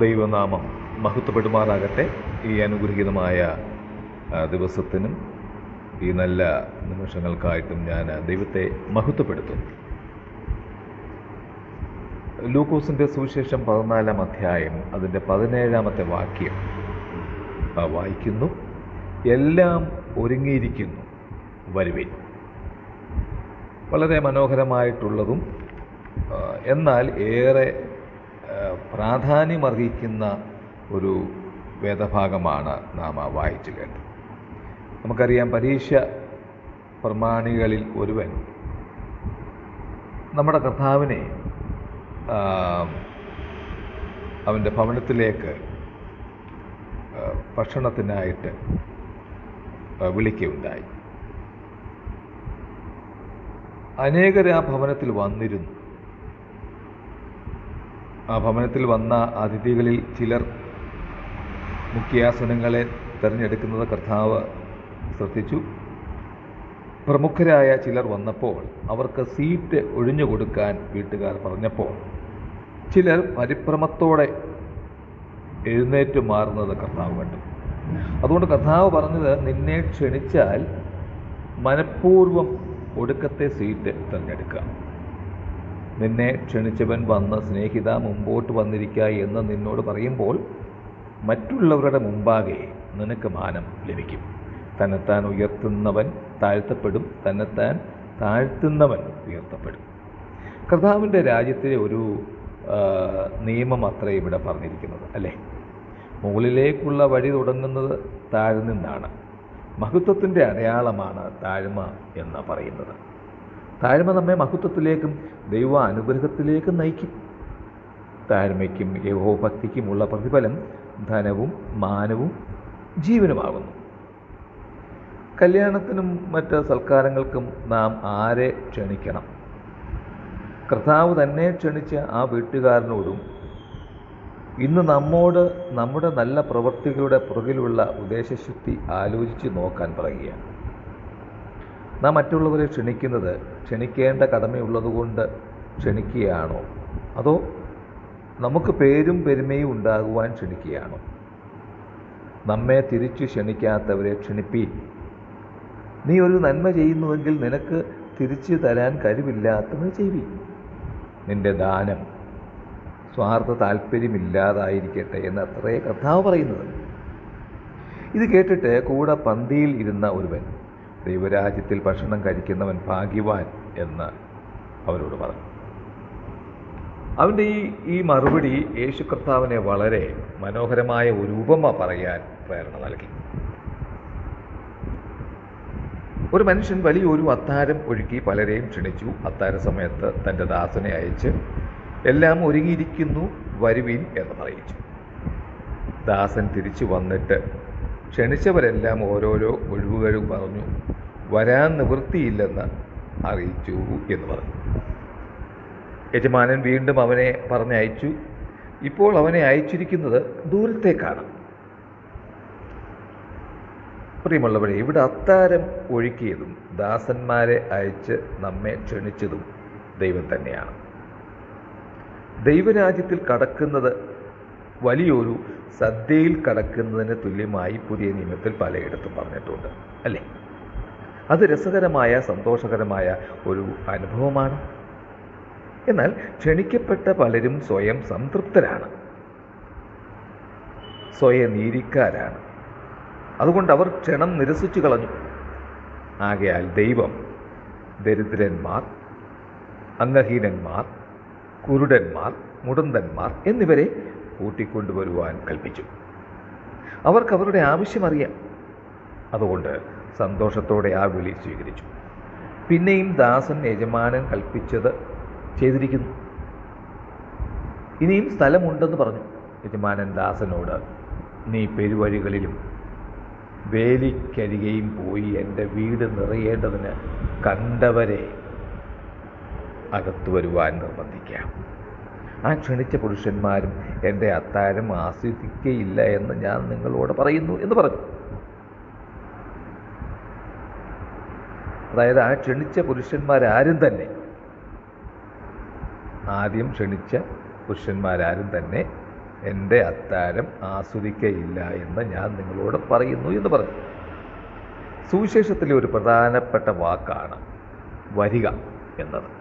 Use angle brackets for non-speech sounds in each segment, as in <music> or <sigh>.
ദൈവനാമം മഹത്വപ്പെടുമാറാകട്ടെ. ഈ അനുഗ്രഹീതമായ ദിവസത്തിനും ഈ നല്ല നിമിഷങ്ങൾക്കായിട്ടും ഞാൻ ദൈവത്തെ മഹത്വപ്പെടുത്തുന്നു. ലൂക്കോസിന്റെ സുവിശേഷം പതിനാലാം അധ്യായം അതിന്റെ പതിനേഴാമത്തെ വാക്യം. വായിക്കുന്നു. എല്ലാം ഒരുങ്ങിയിരിക്കുന്നു വരുവിൻ. വളരെ മനോഹരമായിട്ടുള്ളതും എന്നാൽ ഏറെ പ്രാധാന്യമർഹിക്കുന്ന ഒരു വേദഭാഗമാണ് നാം വായിച്ചു കേട്ടത്. നമുക്കറിയാം പരീക്ഷ പ്രമാണികളിൽ ഒരുവൻ നമ്മുടെ കർത്താവിനെ അവന്റെ ഭവനത്തിലേക്ക് ഭക്ഷണത്തിനായിട്ട് വിളിക്കുകയുണ്ടായി. അനേകർ ആ ഭവനത്തിൽ വന്നിരുന്നു. ആ ഭവനത്തിൽ വന്ന അതിഥികളിൽ ചിലർ മുഖ്യാസനങ്ങളെ തിരഞ്ഞെടുക്കുന്നത് കർത്താവ് ശ്രദ്ധിച്ചു. പ്രമുഖരായ ചിലർ വന്നപ്പോൾ അവർക്ക് സീറ്റ് ഒഴിഞ്ഞു കൊടുക്കാൻ വീട്ടുകാർ പറഞ്ഞപ്പോൾ ചിലർ പരിഭ്രമത്തോടെ എഴുന്നേറ്റ് മാറുന്നത് കർത്താവ് കണ്ടു. അതുകൊണ്ട് കർത്താവ് പറഞ്ഞത് നിന്നെ ക്ഷണിച്ചാൽ മനഃപൂർവം ഒടുക്കത്തെ സീറ്റ് തിരഞ്ഞെടുക്കുക നിന്നെ ക്ഷണിച്ചവൻ വന്ന് സ്നേഹിത മുമ്പോട്ട് വന്നിരിക്കുക എന്ന് നിന്നോട് പറയുമ്പോൾ മറ്റുള്ളവരുടെ മുമ്പാകെ നിനക്ക് മാനം ലഭിക്കും. തന്നെത്താൻ ഉയർത്തുന്നവൻ താഴ്ത്തപ്പെടും തന്നെത്താൻ താഴ്ത്തുന്നവൻ ഉയർത്തപ്പെടും. കർത്താവിന്റെ രാജ്യത്തിലെ ഒരു നിയമം അത്ര ഇവിടെ പറഞ്ഞിരിക്കുന്നത് അല്ലേ? മുകളിലേക്കുള്ള വഴി തുടങ്ങുന്നത് താഴെ നിന്നാണ് മഹത്വത്തിന്റെ അടയാളമാണ് താഴ്മ എന്ന് പറയുന്നത്. താഴ്മ നമ്മെ മഹത്വത്തിലേക്കും ദൈവ അനുഗ്രഹത്തിലേക്കും നയിക്കും. താഴ്മയ്ക്കും യഹോഭക്തിക്കുമുള്ള പ്രതിഫലം ധനവും മാനവും ജീവനുമാകുന്നു. കല്യാണത്തിനും മറ്റ് സൽക്കാരങ്ങൾക്കും നാം ആരെ ക്ഷണിക്കണം? കർത്താവ് തന്നെ ക്ഷണിച്ച ആ വീട്ടുകാരനോടും ഇന്ന് നമ്മോട് നമ്മുടെ നല്ല പ്രവൃത്തികളുടെ പുറകിലുള്ള ഉദ്ദേശശുദ്ധി ആലോചിച്ച് നോക്കാൻ പറയുകയാണ്. നാം മറ്റുള്ളവരെ ക്ഷണിക്കുന്നത് ക്ഷണിക്കേണ്ട കടമയുള്ളതുകൊണ്ട് ക്ഷണിക്കുകയാണോ? അതോ നമുക്ക് പേരും പെരുമയും ഉണ്ടാകുവാൻ ക്ഷണിക്കുകയാണോ? നമ്മെ തിരിച്ചു ക്ഷണിക്കാത്തവരെ ക്ഷണിപ്പീൻ. നീ ഒരു നന്മ ചെയ്യുന്നുവെങ്കിൽ നിനക്ക് തിരിച്ചു തരാൻ കഴിവില്ലാത്തവർ ചെയ്വി നിന്റെ ദാനം സ്വാർത്ഥ താല്പര്യമില്ലാതായിരിക്കട്ടെ എന്ന് അത്രേ കർത്താവ് പറയുന്നത്. ഇത് കേട്ടിട്ട് കൂടെ പന്തിയിൽ ഇരുന്ന ഒരുവൻ ദൈവരാജ്യത്തിൽ ഭക്ഷണം കഴിക്കുന്നവൻ ഭാഗ്യവാൻ എന്ന് അവരോട് പറഞ്ഞു. അവന്റെ ഈ ഈ മറുപടി യേശു കർത്താവിനെ വളരെ മനോഹരമായ ഒരു ഉപമ പറയാൻ പ്രേരണ നൽകി. ഒരു മനുഷ്യൻ വലിയൊരു അത്താരം ഒഴുക്കി പലരെയും ക്ഷണിച്ചു. അത്താര സമയത്ത് തന്റെ ദാസനെ അയച്ച് എല്ലാം ഒരുങ്ങിയിരിക്കുന്നു വരുവിൻ എന്ന് പറയിച്ചു. ദാസൻ തിരിച്ചു വന്നിട്ട് ക്ഷണിച്ചവരെല്ലാം ഓരോരോ ഒഴിവുകഴിവ് പറഞ്ഞു വരാൻ നിവൃത്തിയില്ലെന്ന് അറിയിച്ചു എന്ന് പറഞ്ഞു. യജമാനൻ വീണ്ടും അവനെ പറഞ്ഞയച്ചു ഇപ്പോൾ അവനെ അയച്ചിരിക്കുന്നത് ദൂരത്തേക്കാണ്. പ്രിയമുള്ളവരെ ഇവിടെ അത്താരം ഒഴുക്കിയതും ദാസന്മാരെ അയച്ച് നമ്മെ ക്ഷണിച്ചതും ദൈവം തന്നെയാണ്. ദൈവരാജ്യത്തിൽ കടക്കുന്നത് വലിയൊരു സദ്യയിൽ കടക്കുന്നതിന് തുല്യമായി പുതിയ നിയമത്തിൽ പലയിടത്തും പറഞ്ഞിട്ടുണ്ട് അല്ലേ? അത് രസകരമായ സന്തോഷകരമായ ഒരു അനുഭവമാണ്. എന്നാൽ ക്ഷണിക്കപ്പെട്ട പലരും സ്വയം സംതൃപ്തരാണ്. സ്വയം നീരിക്കാരാണ് അതുകൊണ്ട് അവർ ക്ഷണം നിരസിച്ചു കളഞ്ഞു. ആകയാൽ ദൈവം ദരിദ്രന്മാർ അംഗഹീനന്മാർ കുരുടന്മാർ മുടന്തന്മാർ എന്നിവരെ കൂട്ടിക്കൊണ്ടുവരുവാൻ കൽപ്പിച്ചു. അവർക്ക് അവരുടെ ആവശ്യമറിയാം അതുകൊണ്ട് സന്തോഷത്തോടെ ആ വിളി സ്വീകരിച്ചു. പിന്നെയും ദാസൻ യജമാനൻ കൽപ്പിച്ചത് ചെയ്തിരിക്കുന്നു. ഇനിയും സ്ഥലമുണ്ടെന്ന് പറഞ്ഞു. യജമാനൻ ദാസനോട് നീ പെരുവഴികളിലും വേലിക്കരികെയും പോയി എന്റെ വീട് നിറയേണ്ടതിന് കണ്ടവരെ അകത്തു വരുവാൻ നിർബന്ധിക്കാം. ആ ക്ഷണിച്ച പുരുഷന്മാരും എന്റെ അത്താരം ആസ്വദിക്കയില്ല എന്ന് ഞാൻ നിങ്ങളോട് പറയുന്നു എന്ന് പറഞ്ഞു. അതായത് ആ ക്ഷണിച്ച പുരുഷന്മാരാരും തന്നെ ആദ്യം ക്ഷണിച്ച പുരുഷന്മാരാരും തന്നെ എന്റെ അത്താരം ആസ്വദിക്കയില്ല എന്ന് ഞാൻ നിങ്ങളോട് പറയുന്നു എന്ന് പറഞ്ഞു. സുവിശേഷത്തിലെ ഒരു പ്രധാനപ്പെട്ട വാക്കാണ് വരിക എന്നത്.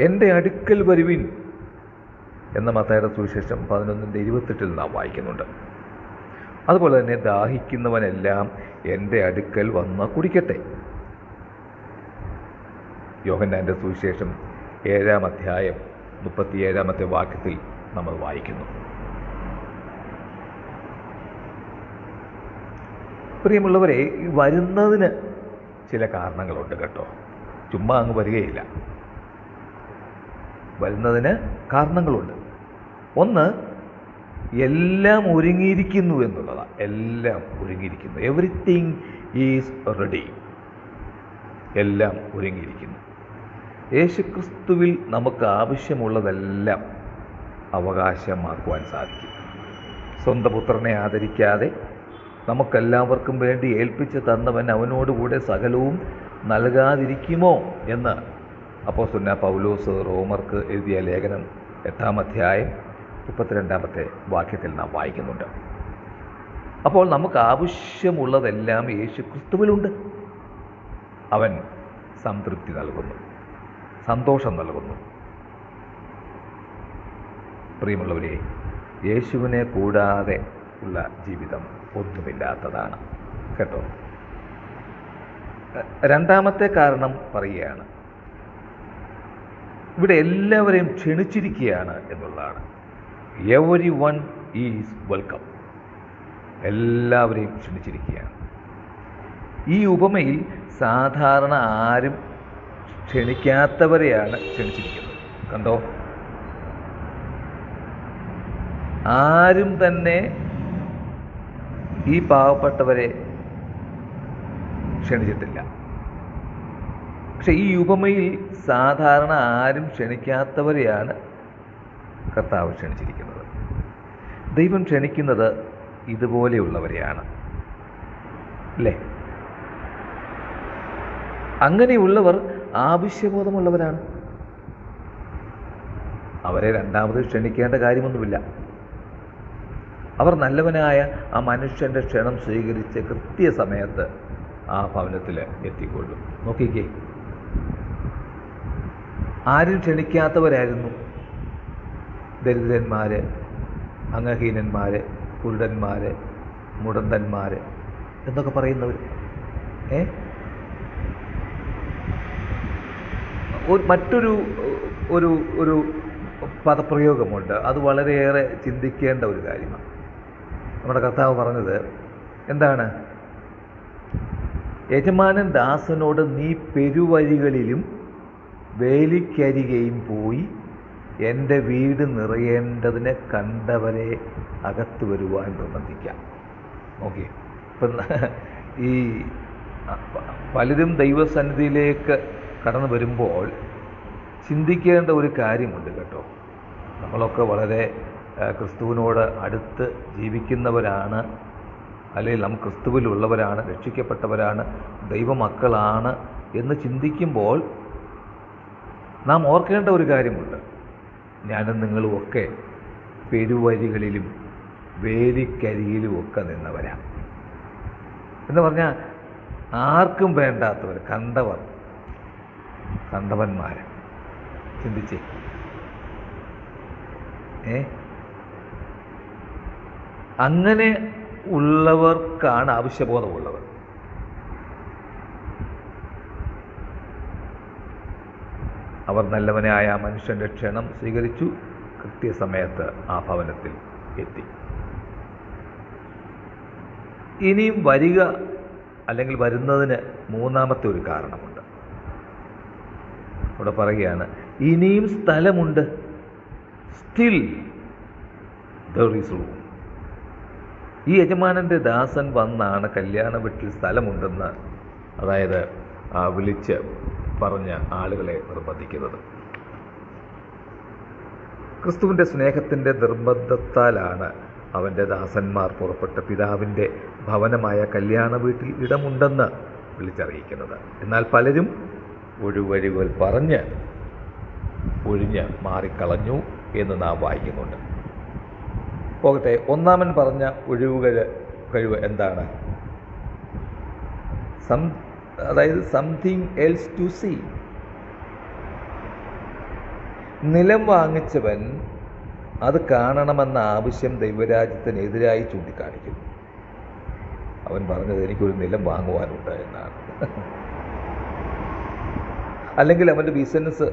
എന്റെ അടുക്കൽ വരുവിൻ എന്ന മത്തായുടെ സുവിശേഷം പതിനൊന്നിന്റെ ഇരുപത്തെട്ടിൽ നാം വായിക്കുന്നുണ്ട്. അതുപോലെ തന്നെ ദാഹിക്കുന്നവനെല്ലാം എന്റെ അടുക്കൽ വന്ന് കുടിക്കട്ടെ. യോഹന്നാന്റെ സുവിശേഷം ഏഴാം അധ്യായം മുപ്പത്തിയേഴാമത്തെ വാക്യത്തിൽ നമ്മൾ വായിക്കുന്നു. പ്രിയമുള്ളവരെ വരുന്നതിന് ചില കാരണങ്ങളുണ്ട് കേട്ടോ. ചുമ്മാ അങ്ങ് വരികയില്ല. വരുന്നതിന് കാരണങ്ങളുണ്ട്. ഒന്ന് എല്ലാം ഒരുങ്ങിയിരിക്കുന്നു എന്നുള്ളതാണ് എല്ലാം ഒരുങ്ങിയിരിക്കുന്നു. എവറിത്തിങ് ഈസ് റെഡി എല്ലാം ഒരുങ്ങിയിരിക്കുന്നു. യേശുക്രിസ്തുവിൽ നമുക്ക് ആവശ്യമുള്ളതെല്ലാം അവകാശമാക്കുവാൻ സാധിക്കും. സ്വന്തം പുത്രനെ ആദരിക്കാതെ നമുക്കെല്ലാവർക്കും വേണ്ടി ഏൽപ്പിച്ച് തന്നവൻ അവനോടുകൂടെ സകലവും നൽകാതിരിക്കുമോ എന്ന് അപ്പോൾ സുന്ന പൗലോസ് റോമർക്ക് എഴുതിയ ലേഖനം എട്ടാം അധ്യായം മുപ്പത്തിരണ്ടാമത്തെ വാക്യത്തിൽ നാം വായിക്കുന്നുണ്ട്. അപ്പോൾ നമുക്ക് ആവശ്യമുള്ളതെല്ലാം യേശു ക്രിസ്തുവിലുണ്ട്. അവൻ സംതൃപ്തി നൽകുന്നു സന്തോഷം നൽകുന്നു. പ്രിയമുള്ളവരെ യേശുവിനെ കൂടാതെ ഉള്ള ജീവിതം ഒന്നുമില്ലാത്തതാണ്. കേട്ടോ? രണ്ടാമത്തെ കാരണം പറയുകയാണ് ഇവിടെ എല്ലാവരെയും ക്ഷണിച്ചിരിക്കുകയാണ് എന്നുള്ളതാണ്. എവരി വൺ ഈസ് വെൽക്കം എല്ലാവരെയും ക്ഷണിച്ചിരിക്കുകയാണ്. ഈ ഉപമയിൽ സാധാരണ ആരും ക്ഷണിക്കാത്തവരെയാണ് ക്ഷണിച്ചിരിക്കുന്നത്. കണ്ടോ? ആരും തന്നെ ഈ പാവപ്പെട്ടവരെ ക്ഷണിച്ചിട്ടില്ല. പക്ഷെ ഈ ഉപമയിൽ സാധാരണ ആരും ക്ഷണിക്കാത്തവരെയാണ് കർത്താവ് ക്ഷണിച്ചിരിക്കുന്നത്. ദൈവം ക്ഷണിക്കുന്നത് ഇതുപോലെയുള്ളവരെയാണ്. അല്ലേ? അങ്ങനെയുള്ളവർ ആവശ്യബോധമുള്ളവരാണ്. അവരെ രണ്ടാമത് ക്ഷണിക്കേണ്ട കാര്യമൊന്നുമില്ല. അവർ നല്ലവനായ ആ മനുഷ്യന്റെ ക്ഷണം സ്വീകരിച്ച് കൃത്യസമയത്ത് ആ ഭവനത്തിൽ എത്തിക്കൊള്ളും. നോക്കിക്കേ. ആരും ക്ഷണിക്കാത്തവരായിരുന്നു? ദരിദ്രന്മാർ അംഗഹീനന്മാർ കുരുടന്മാർ മുടന്തന്മാർ എന്നൊക്കെ പറയുന്നവർ ഏ? മറ്റൊരു ഒരു ഒരു പദപ്രയോഗമുണ്ട്. അത് വളരെയേറെ ചിന്തിക്കേണ്ട ഒരു കാര്യമാണ്. നമ്മുടെ കർത്താവ് പറഞ്ഞത് എന്താണ്? യജമാനൻ ദാസനോട് നീ പെരുവഴികളിലും വേലിക്കരികയും പോയി എന്റെ വീട് നിറയേണ്ടതിനെ കണ്ടവരെ അകത്ത് വരുവാൻ നിർബന്ധിക്കാം. ഓക്കെ ഇപ്പം ഈ പലരും ദൈവസന്നിധിയിലേക്ക് കടന്നു വരുമ്പോൾ ചിന്തിക്കേണ്ട ഒരു കാര്യമുണ്ട് കേട്ടോ. നമ്മളൊക്കെ വളരെ ക്രിസ്തുവിനോട് അടുത്ത് ജീവിക്കുന്നവരാണ് അല്ലെങ്കിൽ നാം ക്രിസ്തുവിലുള്ളവരാണ് രക്ഷിക്കപ്പെട്ടവരാണ് ദൈവമക്കളാണ് എന്ന് ചിന്തിക്കുമ്പോൾ നാം ഓർക്കേണ്ട ഒരു കാര്യമുണ്ട്. ഞാനും നിങ്ങളും ഒക്കെ പെരുവഴികളിലും വേലിക്കരിയിലും ഒക്കെ നിന്നവരാണ് എന്ന് പറഞ്ഞാൽ ആർക്കും വേണ്ടാത്തവർ കണ്ടവർ കണ്ടവന്മാർ ചിന്തിച്ചേ. ഏ? അങ്ങനെ ഉള്ളവർക്കാണ് ആവശ്യബോധമുള്ളവർ. അവർ നല്ലവനായ മനുഷ്യന്റെ ക്ഷണം സ്വീകരിച്ചു. കൃത്യസമയത്ത് ആ ഭവനത്തിൽ എത്തി. ഇനിയും വരിക അല്ലെങ്കിൽ വരുന്നതിന് മൂന്നാമത്തെ ഒരു കാരണമുണ്ട്. ഇവിടെ പറയുകയാണ് ഇനിയും സ്ഥലമുണ്ട്. സ്റ്റിൽ ദർ ഈസ് റൂം ഈ യജമാനന്റെ ദാസൻ വന്നാണ് കല്യാണ വീട്ടിൽ സ്ഥലമുണ്ടെന്ന് അതായത് വിളിച്ച് പറഞ്ഞ ആളുകളെ നിർബന്ധിക്കുന്നത്. ക്രിസ്തുവിന്റെ സ്നേഹത്തിന്റെ നിർബന്ധത്താലാണ് അവന്റെ ദാസന്മാർ പുറപ്പെട്ട പിതാവിന്റെ ഭവനമായ കല്യാണ വീട്ടിൽ ഇടമുണ്ടെന്ന് വിളിച്ചറിയിക്കുന്നത്. എന്നാൽ പലരും ഒഴിവഴികൾ പറഞ്ഞ് ഒഴിഞ്ഞ് മാറിക്കളഞ്ഞു എന്ന് നാം വായിക്കുന്നുണ്ട്. പോകട്ടെ ഒന്നാമൻ പറഞ്ഞ ഒഴിവുകൾ കഴിവ് എന്താണ്? സം അതായത് സംതിങ് എൽസ് ടു സീ. നിലം വാങ്ങിച്ചവൻ അത് കാണണമെന്ന ആവശ്യം ദൈവരാജ്യത്തിനെതിരായി ചൂണ്ടിക്കാണിക്കുന്നു. അവൻ പറഞ്ഞത് എനിക്കൊരു നിലം വാങ്ങുവാനുണ്ട് എന്നാണ്. അല്ലെങ്കിൽ അവന്റെ ബിസിനസ്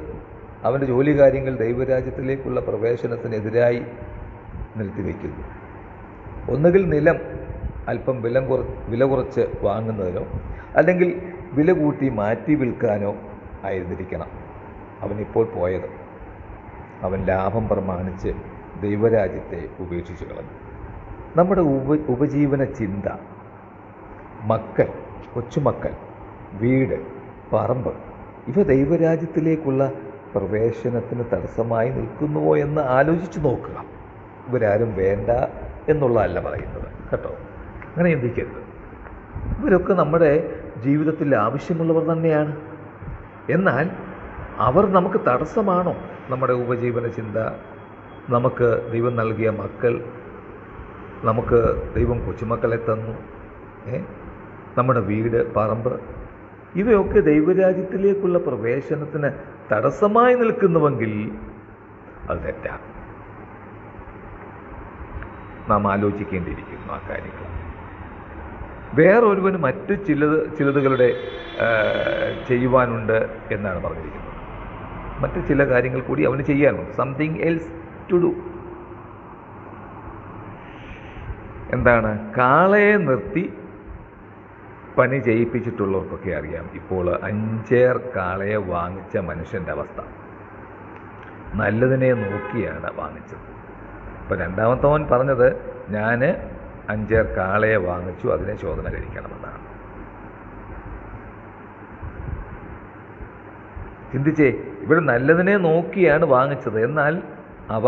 അവന്റെ ജോലി കാര്യങ്ങൾ ദൈവരാജ്യത്തിലേക്കുള്ള പ്രവേശനത്തിനെതിരായി നിർത്തിവെക്കുന്നു. ഒന്നുകിൽ നിലം അല്പം വില കുറ വില കുറച്ച് വാങ്ങുന്നതിനോ അല്ലെങ്കിൽ വില കൂട്ടി മാറ്റി വിൽക്കാനോ ആയിരുന്നിരിക്കണം. അവനിപ്പോൾ പോയത്. അവൻ ലാഭം പ്രമാണിച്ച് ദൈവരാജ്യത്തെ ഉപേക്ഷിച്ചു കളഞ്ഞു. നമ്മുടെ ഉപ ഉപജീവന ചിന്ത. മക്കൾ കൊച്ചുമക്കൾ വീട് പറമ്പ് ഇവ ദൈവരാജ്യത്തിലേക്കുള്ള പ്രവേശനത്തിന് തടസ്സമായി നിൽക്കുന്നുവോ എന്ന് ആലോചിച്ച് നോക്കുക. ഇവരാരും വേണ്ട എന്നുള്ളതല്ല പറയുന്നത്. കേട്ടോ? അങ്ങനെ ചിന്തിക്കരുത്. ഇവരൊക്കെ നമ്മുടെ ജീവിതത്തിൽ ആവശ്യമുള്ളവർ തന്നെയാണ്. എന്നാൽ അവർ നമുക്ക് തടസ്സമാണോ? നമ്മുടെ ഉപജീവന ചിന്ത നമുക്ക് ദൈവം നൽകിയ മക്കൾ നമുക്ക് ദൈവം കൊച്ചുമക്കളെ തന്നു നമ്മുടെ വീട് പറമ്പ് ഇവയൊക്കെ ദൈവരാജ്യത്തിലേക്കുള്ള പ്രവേശനത്തിന് തടസ്സമായി നിൽക്കുന്നുവെങ്കിൽ അത് തെറ്റാണ് നാം ആലോചിക്കേണ്ടിയിരിക്കുന്നു ആ കാര്യങ്ങൾ വേറൊരുവന് മറ്റ് ചിലത് ചിലതുകളുടെ ചെയ്യുവാനുണ്ട് എന്നാണ് പറഞ്ഞിരിക്കുന്നത്. മറ്റ് ചില കാര്യങ്ങൾ കൂടി അവന് ചെയ്യാനുണ്ട്. സംതിങ് എൽസ് ടു ഡു എന്താണ്? കാളയെ നിർത്തി പണി ചെയ്യിപ്പിച്ചിട്ടുള്ളവർക്കൊക്കെ അറിയാം. ഇപ്പോൾ അഞ്ചേർ കാളയെ വാങ്ങിച്ച മനുഷ്യന്റെ അവസ്ഥ. നല്ലതിനെ നോക്കിയാണ് വാങ്ങിച്ചത്. ഇപ്പം രണ്ടാമത്തവൻ പറഞ്ഞത് ഞാൻ അഞ്ചേർ കാളയെ വാങ്ങിച്ചു അതിനെ ശോധന കഴിക്കണമെന്നാണ്. ചിന്തിച്ചേ ഇവിടെ നല്ലതിനെ നോക്കിയാണ് വാങ്ങിച്ചത്. എന്നാൽ അവ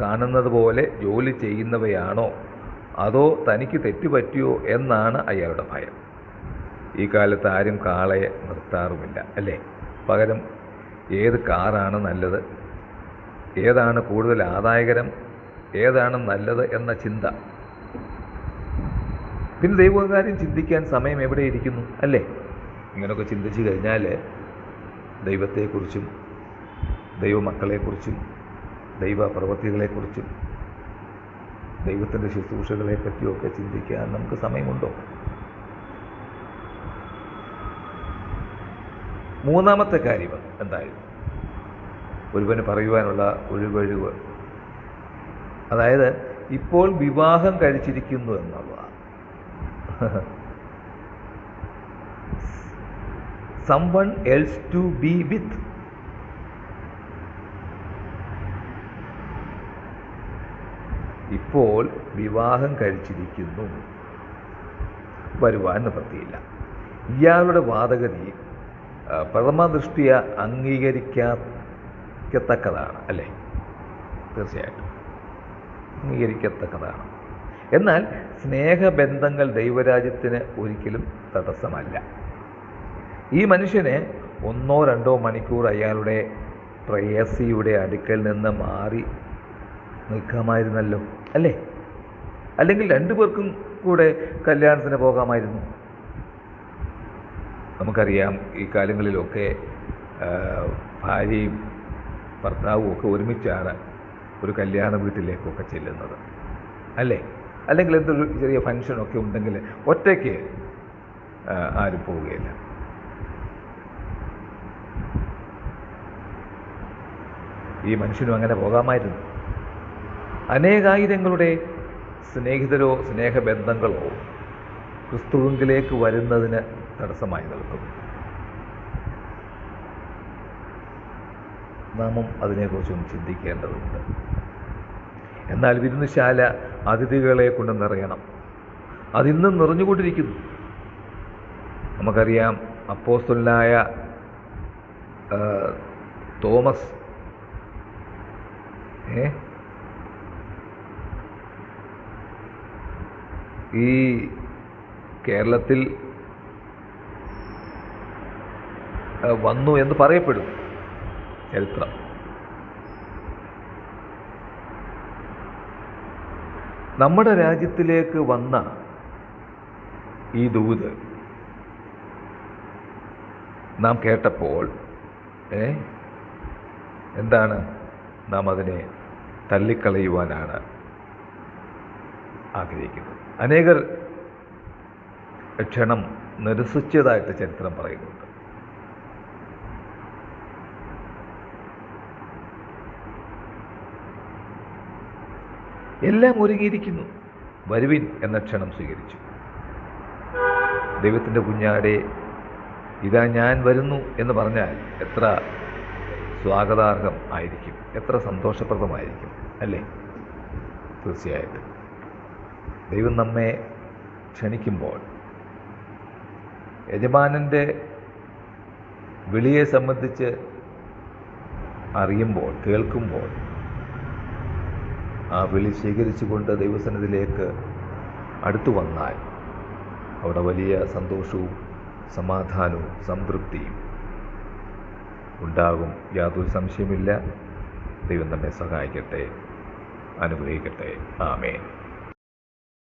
കാണുന്നത് പോലെ ജോലി ചെയ്യുന്നവയാണോ? അതോ തനിക്ക് തെറ്റുപറ്റിയോ എന്നാണ് അയാളുടെ ഭയം. ഈ കാലത്ത് ആരും കാളയെ നിർത്താറുമില്ല അല്ലേ? പകരം ഏത് കാറാണ് നല്ലത്? ഏതാണ് കൂടുതൽ ആദായകരം? ഏതാണ് നല്ലത് എന്ന ചിന്ത. പിന്നെ ദൈവകാര്യം ചിന്തിക്കാൻ സമയം എവിടെ ഇരിക്കുന്നു? അല്ലേ? ഇങ്ങനെയൊക്കെ ചിന്തിച്ചു കഴിഞ്ഞാൽ ദൈവത്തെക്കുറിച്ചും ദൈവമക്കളെക്കുറിച്ചും ദൈവ പ്രവൃത്തികളെക്കുറിച്ചും ദൈവത്തിന്റെ ശുശ്രൂഷകളെ പറ്റിയൊക്കെ ചിന്തിക്കാൻ നമുക്ക് സമയമുണ്ടോ? മൂന്നാമത്തെ കാര്യം എന്തായിരുന്നു? ഒരുവന് പറയുവാനുള്ള ഒഴിവഴിവ്. അതായത് ഇപ്പോൾ വിവാഹം കഴിച്ചിരിക്കുന്നു എന്നുള്ളതാണ്. <laughs> Someone else to be with. ഇപ്പോൾ വിവാഹം കഴിച്ചിരിക്കുന്നു. വരുവാൻ നിവൃത്തിയില്ല. ഇയാളുടെ വാദഗതി പ്രഥമദൃഷ്ടിയ അംഗീകരിക്കത്തക്കതാണ് അല്ലേ? തീർച്ചയായിട്ടും. അംഗീകരിക്കത്തക്കതാണ്. എന്നാൽ സ്നേഹബന്ധങ്ങൾ ദൈവരാജ്യത്തിന് ഒരിക്കലും തടസ്സമല്ല. ഈ മനുഷ്യന് ഒന്നോ രണ്ടോ മണിക്കൂർ അയാളുടെ പ്രേയസിയുടെ അടുക്കൽ നിന്ന് മാറി നിൽക്കാമായിരുന്നല്ലോ അല്ലേ? അല്ലെങ്കിൽ രണ്ടു പേർക്കും കൂടെ കല്യാണത്തിന് പോകാമായിരുന്നു. നമുക്കറിയാം ഈ കാലങ്ങളിലൊക്കെ ഭാര്യയും ഭർത്താവും ഒക്കെ ഒരുമിച്ചാണ് ഒരു കല്യാണ വീട്ടിലേക്കൊക്കെ ചെല്ലുന്നത്. അല്ലേ? അല്ലെങ്കിൽ എന്തൊരു ചെറിയ ഫങ്ഷനൊക്കെ ഉണ്ടെങ്കിൽ ഒറ്റയ്ക്ക് ആരും പോവുകയില്ല. ഈ മനുഷ്യനും അങ്ങനെ പോകാമായിരുന്നു. അനേകായിരങ്ങളുടെ സ്നേഹിതരോ സ്നേഹബന്ധങ്ങളോ ക്രിസ്തുവിലേക്ക് വരുന്നതിന് തടസ്സമായി നിൽക്കും. നാമും അതിനെക്കുറിച്ചും ചിന്തിക്കേണ്ടതുണ്ട്. എന്നാൽ വിരുന്നുശാല അതിഥികളെ കൊണ്ട് നിറയണം അതിന്നും നിറഞ്ഞുകൊണ്ടിരിക്കുന്നു. നമുക്കറിയാം അപ്പോസ്തലനായ തോമസ് ഏ? ഈ കേരളത്തിൽ വന്നു എന്ന് പറയപ്പെടും ചരിത്രം. നമ്മുടെ രാജ്യത്തിലേക്ക് വന്ന ഈ ദൂത് നാം കേട്ടപ്പോൾ ഏ? എന്താണ് നാം അതിനെ തള്ളിക്കളയുവാനാണ് ആഗ്രഹിക്കുന്നത്? അനേകർ ക്ഷണം നിരസിച്ചതായിട്ട് ചരിത്രം പറയുന്നുണ്ട്. എല്ലാം ഒരുങ്ങിയിരിക്കുന്നു. വരുവിൻ എന്ന ക്ഷണം സ്വീകരിച്ചു. ദൈവത്തിന്റെ കുഞ്ഞാടെ ഇതാ ഞാൻ വരുന്നു എന്ന് പറഞ്ഞാൽ എത്ര സ്വാഗതാർഹം ആയിരിക്കും എത്ര സന്തോഷപ്രദമായിരിക്കും അല്ലേ? തീർച്ചയായിട്ടും. ദൈവം നമ്മെ ക്ഷണിക്കുമ്പോൾ യജമാനന്റെ വിളിയെ സംബന്ധിച്ച് അറിയുമ്പോൾ കേൾക്കുമ്പോൾ ആ വിളി സ്വീകരിച്ചുകൊണ്ട് ദൈവസന്നിധിയിലേക്ക് അടുത്തു വന്നാൽ അവിടെ വലിയ സന്തോഷവും സമാധാനവും സംതൃപ്തിയും ഉണ്ടാകും. യാതൊരു സംശയമില്ല ദൈവം തന്നെ സഹായിക്കട്ടെ അനുഗ്രഹിക്കട്ടെ. ആമേൻ.